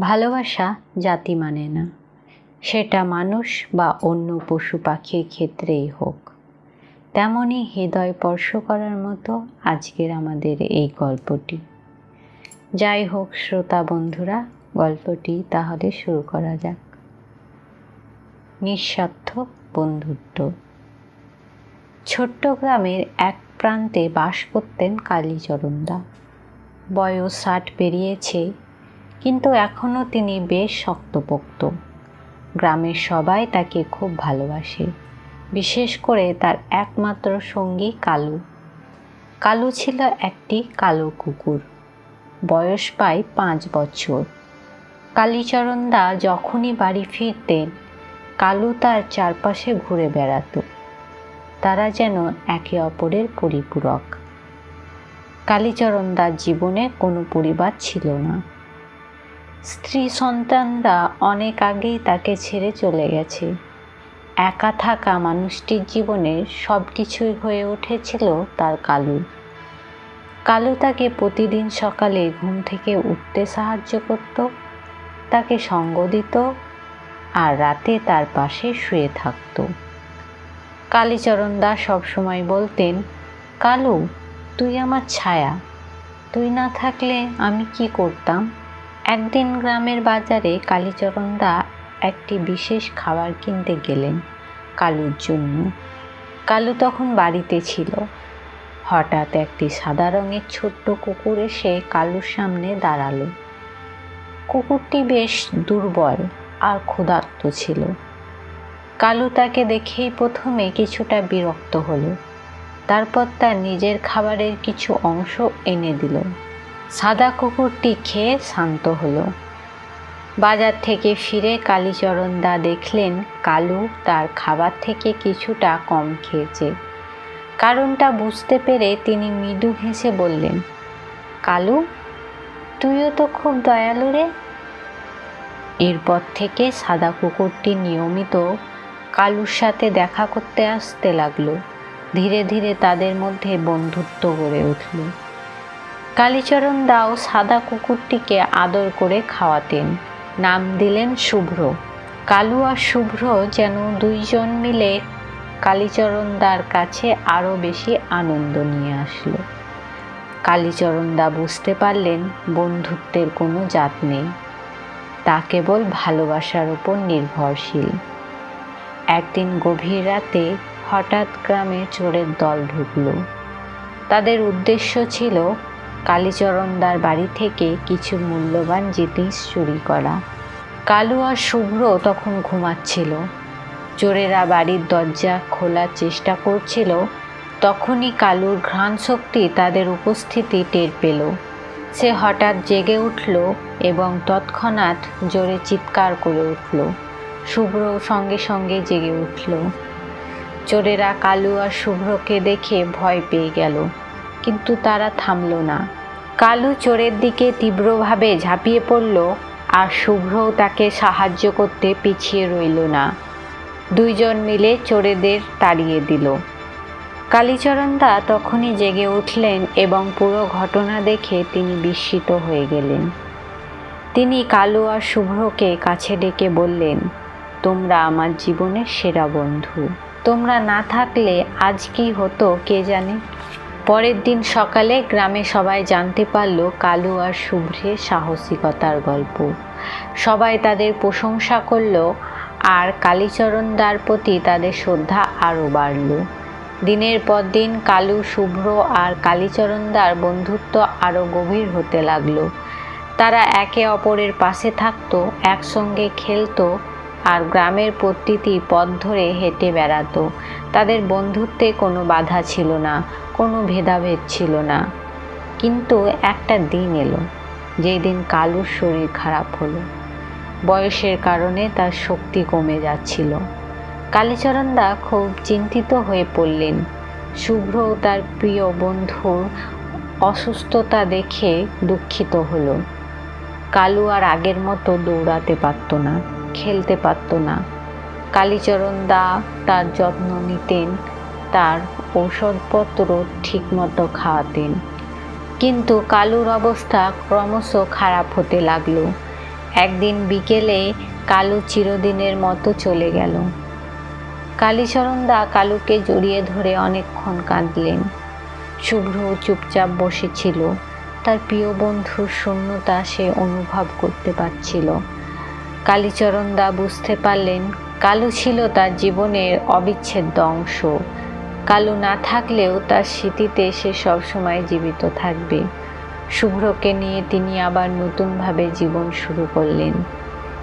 ভালোবাসা জাতি মানে না। সেটা মানুষ বা অন্য পশু পাখির ক্ষেত্রেই হোক। তেমনই হৃদয় স্পর্শ করার মতো আজকের আমাদের এই গল্পটি। যাই হোক, শ্রোতা বন্ধুরা, গল্পটি তাহলে শুরু করা যাক। নিঃস্বার্থ বন্ধুত্ব। ছোট্ট গ্রামের এক প্রান্তে বাস করতেন কালীচরণদা। বয়স ষাট পেরিয়েছে কিন্তু এখনও তিনি বেশ শক্তপোক্ত। গ্রামের সবাই তাকে খুব ভালোবাসে, বিশেষ করে তার একমাত্র সঙ্গী কালু। কালু ছিল একটি কালো কুকুর। বয়স পায় পাঁচ বছর। কালীচরণ দা যখনই বাড়ি ফিরতেন, কালু তার চারপাশে ঘুরে বেড়াতো। তারা যেন একে অপরের পরিপূরক। কালীচরণদার জীবনে কোনো পরিবার ছিল না। স্ত্রী সন্তানরা অনেক আগেই তাকে ছেড়ে চলে গেছে। একা থাকা মানুষটির জীবনে সব কিছুই হয়ে উঠেছিল তার কালু। কালু তাকে প্রতিদিন সকালে ঘুম থেকে উঠতে সাহায্য করত, তাকে সঙ্গ দিত আর রাতে তার পাশে শুয়ে থাকত। কালীচরণ দাস সবসময় বলতেন, কালু, তুই আমার ছায়া। তুই না থাকলে আমি কি করতাম? একদিন গ্রামের বাজারে কালীচরণদা একটি বিশেষ খাবার কিনতে গেলেন, কালুর জন্য। কালু তখন বাড়িতে ছিল। হঠাৎ একটি সাদা রঙের ছোট্ট কুকুর এসে কালুর সামনে দাঁড়াল। কুকুরটি বেশ দুর্বল আর ক্ষুধার্ত ছিল। কালু তাকে দেখেই প্রথমে কিছুটা বিরক্ত হলো। তারপর তার নিজের খাবারের কিছু অংশ এনে দিল। সাদা কুকুরটি খেয়ে শান্ত হলো। বাজার থেকে ফিরে কালীচরণ দা দেখলেন কালু তার খাবার থেকে কিছুটা কম খেয়েছে। কারণটা বুঝতে পেরে তিনি মৃদু হেসে বললেন, কালু, তুইও তো খুব দয়ালু রে। এরপর থেকে সাদা কুকুরটি নিয়মিত কালুর সাথে দেখা করতে আসতে লাগল। ধীরে ধীরে তাদের মধ্যে বন্ধুত্ব গড়ে উঠল। কালীচরণ দাও সাদা কুকুরটিকে আদর করে খাওয়াতেন। নাম দিলেন শুভ্র। কালু আর শুভ্র যেন দুইজন মিলে কালীচরণ দার কাছে আরও বেশি আনন্দ নিয়ে আসলো। কালীচরণ দা বুঝতে পারলেন বন্ধুত্বের কোনো জাত নেই। তা কেবল ভালোবাসার ওপর নির্ভরশীল। একদিন গভীর রাতে হঠাৎ গ্রামে চোরের দল ঢুকল। তাদের উদ্দেশ্য ছিল কালীচরণদার বাড়ি থেকে কিছু মূল্যবান জিনিস চুরি করা। কালু আর শুভ্র তখন ঘুমাচ্ছিল। চোরেরা বাড়ির দরজা খোলার চেষ্টা করছিল, তখনই কালুর ঘ্রাণ শক্তি তাদের উপস্থিতি টের পেল। সে হঠাৎ জেগে উঠল এবং তৎক্ষণাৎ জোরে চিৎকার করে উঠল। শুভ্র সঙ্গে সঙ্গে জেগে উঠল। চোরেরা কালু আর শুভ্রকে দেখে ভয় পেয়ে গেল। কিন্তু তারা থামল না। কালু চোরের দিকে তীব্রভাবে ঝাঁপিয়ে পড়ল আর শুভ্রও তাকে সাহায্য করতে পিছিয়ে রইল না। দুইজন মিলে চোরেদের তাড়িয়ে দিল। কালীচরণদা তখনই জেগে উঠলেন এবং পুরো ঘটনা দেখে তিনি বিস্মিত হয়ে গেলেন। তিনি কালু আর শুভ্রকে কাছে ডেকে বললেন, তোমরা আমার জীবনের সেরা বন্ধু। তোমরা না থাকলে আজ কি হতো কে জানে? পরের দিন সকালে গ্রামে সবাই জানতে পারল কালু আর শুভ্রের সাহসিকতার গল্প। সবাই তাদের প্রশংসা করল আর কালীচরণদার প্রতি তাদের শ্রদ্ধা আরও বাড়ল। দিনের পর দিন কালু, শুভ্র আর কালীচরণদার বন্ধুত্ব আরও গভীর হতে লাগল। তারা একে অপরের পাশে থাকতো, একসঙ্গে খেলতো আর গ্রামের প্রতিটি পথ ধরে হেঁটে বেড়াতো। তাদের বন্ধুত্বে কোনো বাধা ছিল না, কোনো ভেদাভেদ ছিল না। কিন্তু একটা দিন এলো, যেই দিন কালুর শরীর খারাপ হলো। বয়সের কারণে তার শক্তি কমে যাচ্ছিল। কালীচরণদা খুব চিন্তিত হয়ে পড়লেন। শুভ্র তার প্রিয় বন্ধুর অসুস্থতা দেখে দুঃখিত হলো। কালু আর আগের মতো দৌড়াতে পারত না। খেলতে পারত না। কালীচরণ দা তার যত্ন নিতেন, তার ঔষধপত্র ঠিকমতো খাওয়াতেন। কিন্তু কালুর অবস্থা ক্রমশ খারাপ হতে লাগল। একদিন বিকেলে কালু চিরদিনের মতো চলে গেল। কালীচরণ দা কালুকে জড়িয়ে ধরে অনেকক্ষণ কাঁদলেন। শুভ্র চুপচাপ বসেছিল। তার প্রিয় বন্ধুর শূন্যতা সে অনুভব করতে পারছিল। কালীচরণ দা বুঝতে পারলেন কালু ছিল তার জীবনের অবিচ্ছেদ্য অংশ। কালু না থাকলেও তার স্মৃতিতে সে সবসময় জীবিত থাকবে। শুভ্রকে নিয়ে তিনি আবার নতুনভাবে জীবন শুরু করলেন।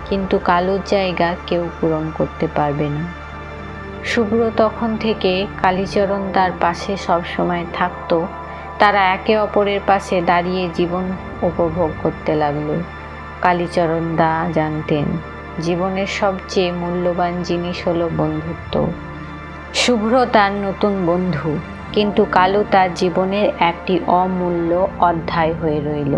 কিন্তু কালুর জায়গা কেউ পূরণ করতে পারবে না। শুভ্র তখন থেকে কালীচরণ তার পাশে সবসময় থাকত। তারা একে অপরের পাশে দাঁড়িয়ে জীবন উপভোগ করতে লাগল। কালীচরণ দা জানতেন, জীবনের সবচেয়ে মূল্যবান জিনিস হলো বন্ধুত্ব। শুভ্র তার নতুন বন্ধু, কিন্তু কালো তার জীবনের একটি অমূল্য অধ্যায় হয়ে রইল।